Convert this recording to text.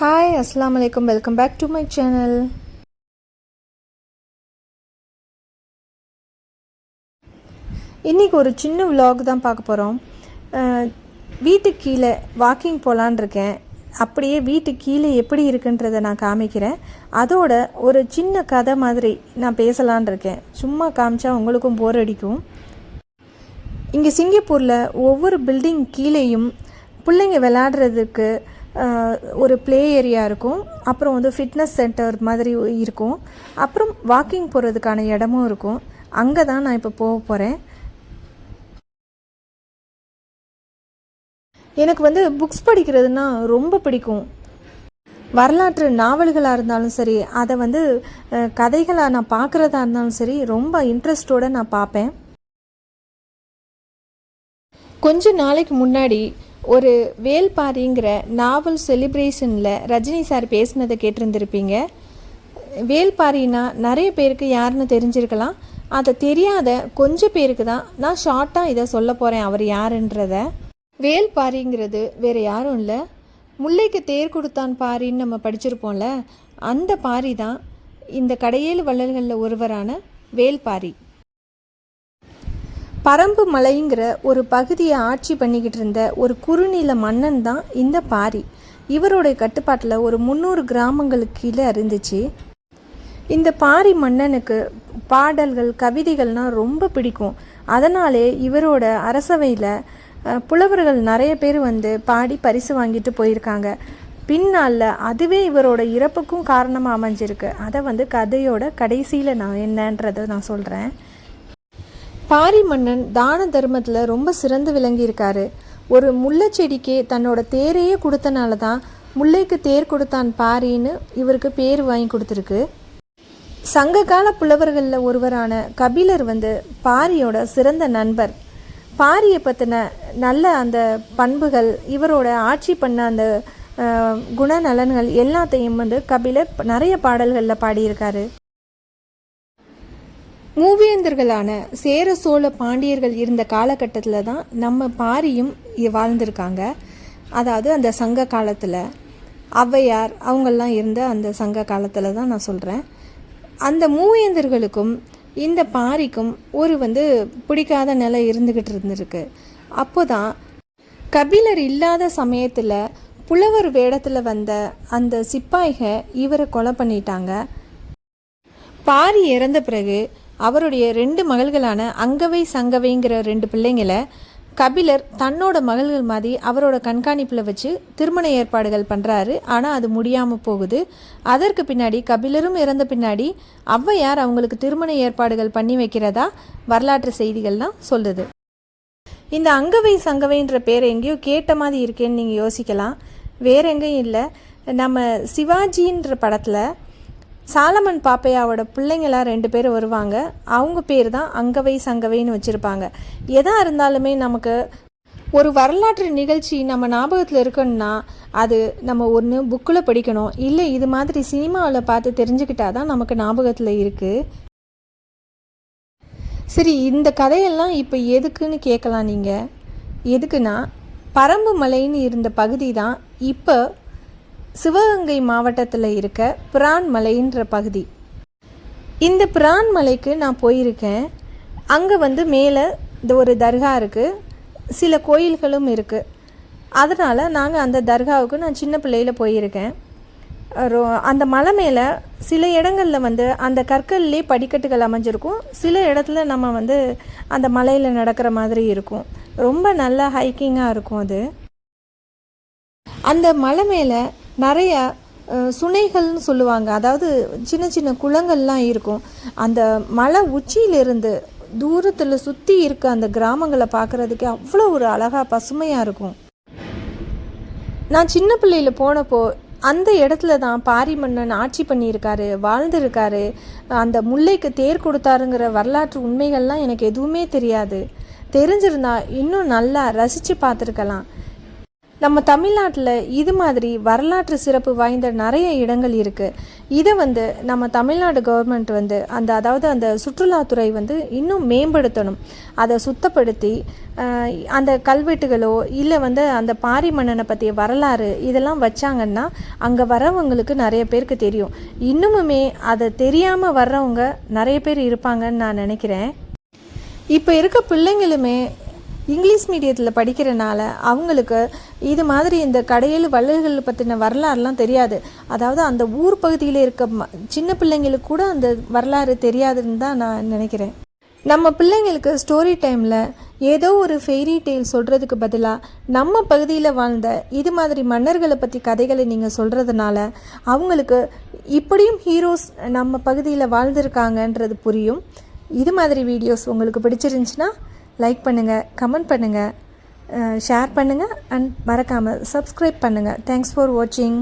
Hi அஸ்லாம் வலைக்கம் welcome back to my channel இன்றைக்கி ஒரு சின்ன விலாக் தான் பார்க்க போகிறோம் வீட்டுக்கு கீழே வாக்கிங் போகலான் இருக்கேன். அப்படியே வீட்டுக்கு கீழே எப்படி இருக்குன்றதை நான் காமிக்கிறேன். அதோட ஒரு சின்ன கதை மாதிரி நான் பேசலான் இருக்கேன். சும்மா காமிச்சா உங்களுக்கும் போர் அடிக்கும். இங்கே சிங்கப்பூரில் ஒவ்வொரு பில்டிங் கீழேயும் பிள்ளைங்க விளையாடுறதுக்கு ஒரு ப்ளே ஏரியா இருக்கும். அப்புறம் வந்து ஃபிட்னஸ் சென்டர் மாதிரி இருக்கும். அப்புறம் வாக்கிங் போகிறதுக்கான இடமும் இருக்கும். அங்கே தான் நான் இப்போ போக போகிறேன் எனக்கு வந்து புக்ஸ் படிக்கிறதுனா ரொம்ப பிடிக்கும். வரலாற்று நாவல்களாக இருந்தாலும் சரி அதை வந்து கதைகளாக நான் பார்க்குறதா இருந்தாலும் சரி ரொம்ப இன்ட்ரெஸ்டோடு நான் பார்ப்பேன். கொஞ்ச நாளைக்கு முன்னாடி ஒரு வேல்பாரிங்கிற நாவல் செலிப்ரேஷனில் ரஜினி சார் பேசினதை கேட்டிருந்திருப்பீங்க. வேல்பாரினா நிறைய பேருக்கு யாருன்னு தெரிஞ்சிருக்கலாம். அதை தெரியாத கொஞ்சம் பேருக்கு தான் நான் ஷார்ட்டாக இதை சொல்ல போகிறேன் அவர் யாருன்றத. வேல்பாரிங்கிறது வேறு யாரும் இல்லை. முல்லைக்கு தேர் கொடுத்தான் பாரின்னு நம்ம படிச்சிருப்போம்ல அந்த பாரி தான் இந்த கடையேழு வள்ளல்களில் ஒருவரான வேல்பாரி. பரம்பு மலைங்கிற ஒரு பகுதியை ஆட்சி பண்ணிக்கிட்டு இருந்த ஒரு குறுநில மன்னன் தான் இந்த பாரி. இவருடைய கட்டுப்பாட்டில் ஒரு முந்நூறு கிராமங்களுக்கு கீழே இருந்துச்சு. இந்த பாரி மன்னனுக்கு பாடல்கள் கவிதைகள்னால் ரொம்ப பிடிக்கும். அதனாலே இவரோட அரசவையில் புலவர்கள் நிறைய பேர் வந்து பாடி பரிசு வாங்கிட்டு போயிருக்காங்க. பின்னால் அதுவே இவரோட இறப்புக்கும் காரணமாக அமைஞ்சிருக்கு. அதை வந்து கதையோட கடைசியில் நான் என்னன்றதை நான் சொல்கிறேன் பாரி மன்னன் தான தர்மத்தில் ரொம்ப சிறந்து விளங்கியிருக்காரு. ஒரு முல்லைச் செடிக்கு தன்னோட தேரையே கொடுத்தனால தான் முல்லைக்கு தேர் கொடுத்தான் பாரின்னு இவருக்கு பேர் வாங்கி கொடுத்துருக்கு. சங்ககால புலவர்களில் ஒருவரான கபிலர் வந்து பாரியோட சிறந்த நண்பர். பாரியை பற்றின நல்ல அந்த பண்புகள் இவரோட ஆட்சி பண்ண அந்த குணநலன்கள் எல்லாத்தையும் வந்து கபிலர் நிறைய பாடல்களில் பாடியிருக்காரு. மூவேந்தர்களான சேர சோழ பாண்டியர்கள் இருந்த காலகட்டத்தில் தான் நம்ம பாரியும் இ- வாழ்ந்திருக்காங்க. அதாவது அந்த சங்க காலத்தில் ஔவையார் அவங்கெல்லாம் இருந்த அந்த சங்க காலத்தில் தான் நான் சொல்கிறேன் அந்த மூவேந்தர்களுக்கும் இந்த பாரிக்கும் ஒரு வந்து பிடிக்காத நிலை இருந்துக்கிட்டு இருந்திருக்கு. அப்போ தான் கபிலர் இல்லாத சமயத்தில் புலவர் வேடத்தில் வந்த அந்த சிப்பாய்க இவரை கொலை பண்ணிட்டாங்க. பாரி இறந்த பிறகு அவருடைய ரெண்டு மகள்களான அங்கவை சங்கவைங்கிற ரெண்டு பிள்ளைங்களை கபிலர் தன்னோட மகள்கள் மாதிரி அவரோட கண்காணிப்பில் வச்சு திருமண ஏற்பாடுகள் பண்ணுறாரு ஆனால் அது முடியாமல் போகுது. அதற்கு பின்னாடி கபிலரும் இறந்த பின்னாடி ஔவையார் அவங்களுக்கு திருமண ஏற்பாடுகள் பண்ணி வைக்கிறதா வரலாற்று செய்திகள்லாம் சொல்லுது. இந்த அங்கவை சங்கவைன்ற பேர் எங்கேயோ கேட்ட மாதிரி இருக்கேன்னு நீங்கள் யோசிக்கலாம். வேற எங்கேயும் இல்லை. நம்ம சிவாஜின்ற படத்தில் சாலமன் பாப்பையாவோட பிள்ளைங்களாம் ரெண்டு பேர் வருவாங்க. அவங்க பேர் தான் அங்கவை சங்கவைன்னு வச்சுருப்பாங்க. எதாக இருந்தாலுமே நமக்கு ஒரு வரலாற்று நிகழ்ச்சி நம்ம ஞாபகத்தில் இருக்கணும்னா அது நம்ம ஒன்று புக்கில் படிக்கணும். இல்லை இது மாதிரி சினிமாவில் பார்த்து தெரிஞ்சுக்கிட்டா தான் நமக்கு ஞாபகத்தில் இருக்குது சரி இந்த கதையெல்லாம் இப்போ எதுக்குன்னு கேட்கலாம் நீங்கள் எதுக்குன்னா பரம்பு மலைன்னு இருந்த பகுதி தான் இப்போ சிவகங்கை மாவட்டத்தில் இருக்க பிரான் மலைன்ற பகுதி. இந்த பிரான் மலைக்கு நான் போயிருக்கேன். அங்கே வந்து மேலே இந்த ஒரு தர்கா இருக்குது சில கோயில்களும் இருக்குது அதனால் நாங்கள் அந்த தர்காவுக்கு நான் சின்ன பிள்ளையில் போயிருக்கேன். அந்த மலை மேலே சில இடங்களில் வந்து அந்த கற்கள்லேயே படிக்கட்டுகள் அமைஞ்சிருக்கும். சில இடத்துல நம்ம வந்து அந்த மலையில் நடக்கிற மாதிரி இருக்கும். ரொம்ப நல்ல ஹைக்கிங்காக இருக்கும் அது. அந்த மலை மேலே நிறைய சுனைகள்னு சொல்லுவாங்க. அதாவது சின்ன சின்ன குளங்கள்லாம் இருக்கும். அந்த மலை உச்சியிலிருந்து தூரத்தில் சுற்றி இருக்க அந்த கிராமங்களை பார்க்குறதுக்கு அவ்வளோ ஒரு அழகாக பசுமையாக இருக்கும். நான் சின்ன பிள்ளையில் போனப்போ அந்த இடத்துல தான் பாரி மன்னன் ஆட்சி பண்ணியிருக்காரு வாழ்ந்திருக்காரு. அந்த முல்லைக்கு தேர் கொடுத்தாருங்கிற வரலாற்று உண்மைகள்லாம் எனக்கு எதுவுமே தெரியாது. தெரிஞ்சிருந்தா இன்னும் நல்லா ரசித்து பார்த்துருக்கலாம். நம்ம தமிழ்நாட்டில் இது மாதிரி வரலாற்று சிறப்பு வாய்ந்த நிறைய இடங்கள் இருக்குது இதை வந்து நம்ம தமிழ்நாடு கவர்மெண்ட் வந்து அந்த அதாவது அந்த சுற்றுலாத்துறை வந்து இன்னும் மேம்படுத்தணும். அதை சுத்தப்படுத்தி அந்த கல்வெட்டுகளோ இல்லை வந்து அந்த பாரி மன்னனை பற்றிய வரலாறு இதெல்லாம் வச்சாங்கன்னா அங்கே வரவங்களுக்கு நிறைய பேருக்கு தெரியும். இன்னுமுமே அதை தெரியாமல் வர்றவங்க நிறைய பேர் இருப்பாங்கன்னு நான் நினைக்கிறேன். இப்போ இருக்க பிள்ளைங்களுமே இங்கிலீஷ் மீடியத்தில் படிக்கிறனால அவங்களுக்கு இது மாதிரி இந்த கடையில் வள்ளல்கள் பற்றின வரலாறுலாம் தெரியாது. அதாவது அந்த ஊர் பகுதியில் இருக்க சின்ன பிள்ளைங்களுக்கு கூட அந்த வரலாறு தெரியாதுன்னு தான் நான் நினைக்கிறேன். நம்ம பிள்ளைங்களுக்கு ஸ்டோரி டைமில் ஏதோ ஒரு ஃபெய்ரி டெய்ல் சொல்கிறதுக்கு பதிலாக நம்ம பகுதியில் வாழ்ந்த இது மாதிரி மன்னர்களை பற்றி கதைகளை நீங்கள் சொல்கிறதுனால அவங்களுக்கு இப்படியும் ஹீரோஸ் நம்ம பகுதியில் வாழ்ந்திருக்காங்கன்றது புரியும். இது மாதிரி வீடியோஸ் உங்களுக்கு பிடிச்சிருந்துச்சுன்னா லைக் பண்ணுங்கள் கமெண்ட் பண்ணுங்கள் ஷேர் பண்ணுங்கள் அண்ட் மறக்காமல் சப்ஸ்கிரைப் பண்ணுங்கள் தேங்க்ஸ் ஃபார் வாட்சிங்